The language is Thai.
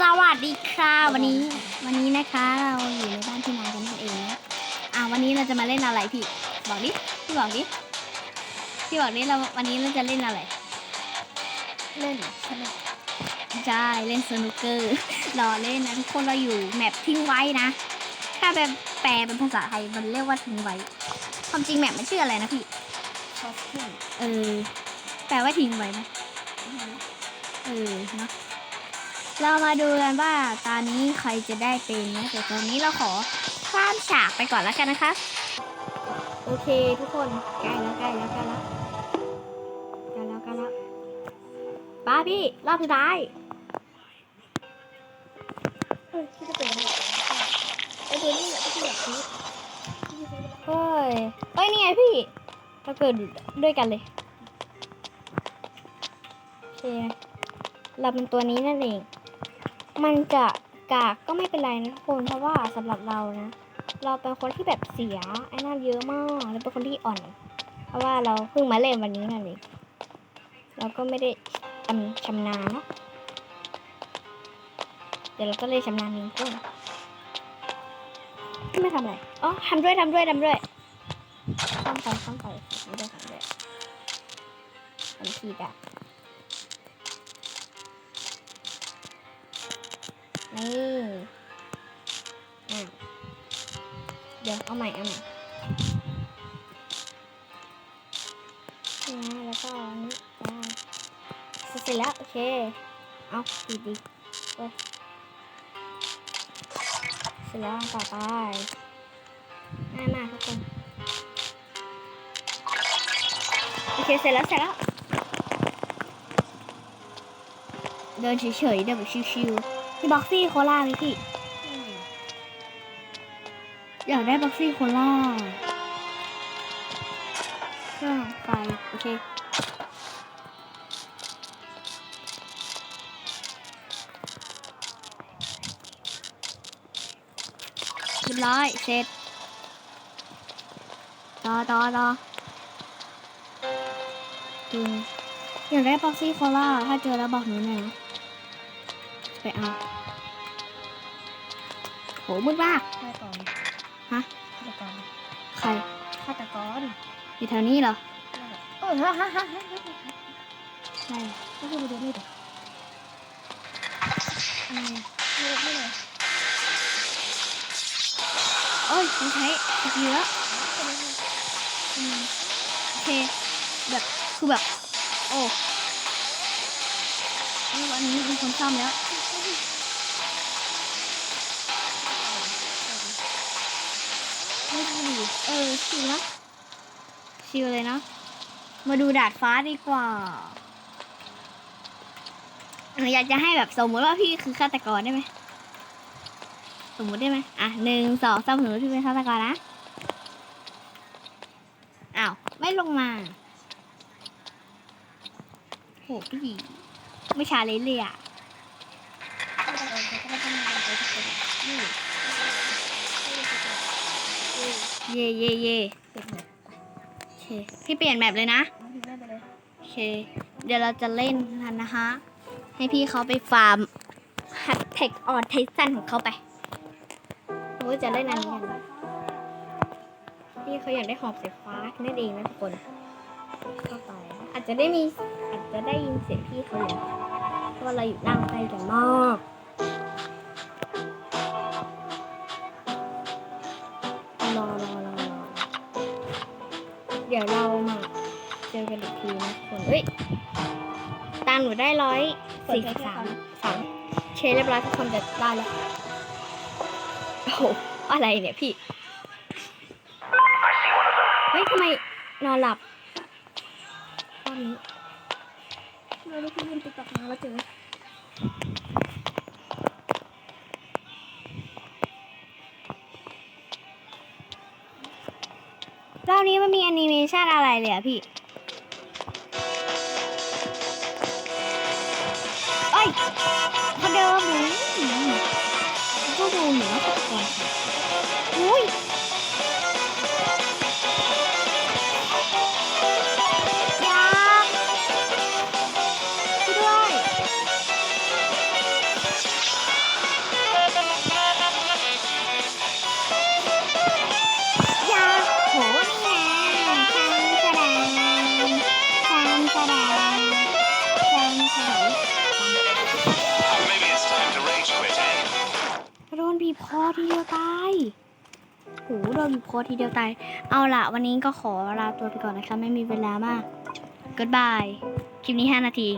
สวัสดีค่ะวันนี้ วันนี้นะคะเราอยู่ในบ้านพี่นายกันนั่นเองนะอ่าวันนี้เราจะมาเล่นอะไรพี่บอกดิพี่บอกดิพี่บอกดิเราวันนี้เราจะเล่นอะไร เล่นสนุกใช่เล่นสนุกเกอร์รอเล่นนะทุกคนเราอยู่แมปทิ้งไว้นะถ้าแบบแปลเป็นภาษาไทยมันเรียกว่าทิ้งไว้ ความจริงแมปมันชื่ออะไรนะพี่ชอบขึ้นเออแปลว่าทิ้งไว้ไหมเออเนาะ เรามาดูกันว่าตอนนี้ใครจะได้เป็นนะแต่ตอนนี้เราขอข้ามฉากไปก่อนแล้วกันนะคะ โอเคทุกคนใกล้แล้วใกล้แล้วใกล้แล้วใกล้แล้วใกล้แล้วป้าพี่รอบสุดท้ายเฮ้ยที่จะเป็นอะไรไอ้ตัวนี้เนี่ยที่อยากซื้อเฮ้ยเอ้ยนี่ไงพี่เราเกิดด้วยกันเลยโอเคเราเป็นตัวนี้นั่นเอง มันจะกากก็ไม่เป็นไรนะทุกคนเพราะว่าสำหรับเรานะ เราเป็นคนที่แบบเสียไอ้นั่นเยอะมากเราเป็นคนที่อ่อน เพราะว่าเราเพิ่งมาเล่นวันนี้นั่นเองเราก็ไม่ได้ชำชำนาญเนาะเดี๋ยวเราก็เลยชำนาญเองก็ไม่ทำอะไรอ๋อทำด้วยทำด้วยทำด้วยข้ามไปข้ามไปไม่ได้ทำด้วยทำทีดะ นี่อะเดี๋ยวเอาใหม่เอาใหม่นี่นะแล้วก็นนี้ได้เสร็จแล้ว โอเค เอาดีดีโอ้ยเสร็จแล้วต่อไปง่ายมากทุกคน โอเค เสร็จแล้วเสร็จแล้ว เดินเฉยๆเดินแบบชิวๆ มีบ็อกซี่โคลาไหมพี่ อยากได้บ็อกซี่โคลาเครื่องไฟโอเคเรียบร้อยเสร็จต่อต่อต่อจริงอยากได้บ็อกซี่โคลาถ้าเจอแล้วบอกหนูหน่อยนะ ไปเอา โหมืดมากฆาตกรฮะฆาตกรใครฆาตกรอยู่แถวนี้เหรอเออฮ่าฮ่าฮ่าฮ่าใช่ก็คือมาดูนี่ดิอะไรมาดูนี่เลยเอ้ยมันใช้สกิลแล้วอืมโอเคแบบคือแบบ โอ้เอ้ยวันนี้มีคนซ่อมแล้ว เออชิวนะชิวเลยเนาะมาดูดาดฟ้าดีกว่าหนูอยากจะให้แบบสมมติว่าพี่คือฆาตกรได้ไหมสมมติได้ไหมอะหนึ่งสองสามสมมติพี่เป็นฆาตกรนะอ้าวไม่ลงมาโหพี่ไม่ชาเลยเลยอะ เขาก็ต้องมาไปทุกคนนี่เย่เย่เย่เก็บหน่อยโอเคพี่เปลี่ยนแบบเลยนะเอาดีแม่ไปเลยโอเค เดี๋ยวเราจะเล่นกันนะคะ ให้พี่เขาไปฟาร์มฮัตเทคออนไทซันของเขาไปเราจะเล่นอันนี้กันพี่เขาอยากได้หอบสายฟ้านั่นเองนะทุกคนเข้าไปอาจจะได้มีอาจจะได้ยินเสียงพี่เขาอยู่เพราะว่าเราอยู่นั่งใกล้กันมาก อรอรอรอเดี๋ยวเรามาเจอกันอีกทีนะคนเฮ้ย ตามหนูได้ร้อยสี่สิบสามสามเชเรียบร้อยทุกคนจะได้แล้วโอ้โหอะไรเนี่ยพี่ เฮ้ยทำไมนอนหลับตอนนี้เราได้ขึ้นติ๊กต็อกมาแล้วเจอ รอบนี้มันมีแอนิเมชันอะไรเลยอะพี่เอ้ยพอเดิมหนูก็ดูเหนูว่าตกใจอุ้ย โดนบีบคอทีเดียวตายโหโดนบีบคอทีเดียวตาย เอาล่ะวันนี้ก็ขอลาตัวไปก่อนนะคะ ไม่มีเวลามาก Goodbye คลิปนี้ 5 นาที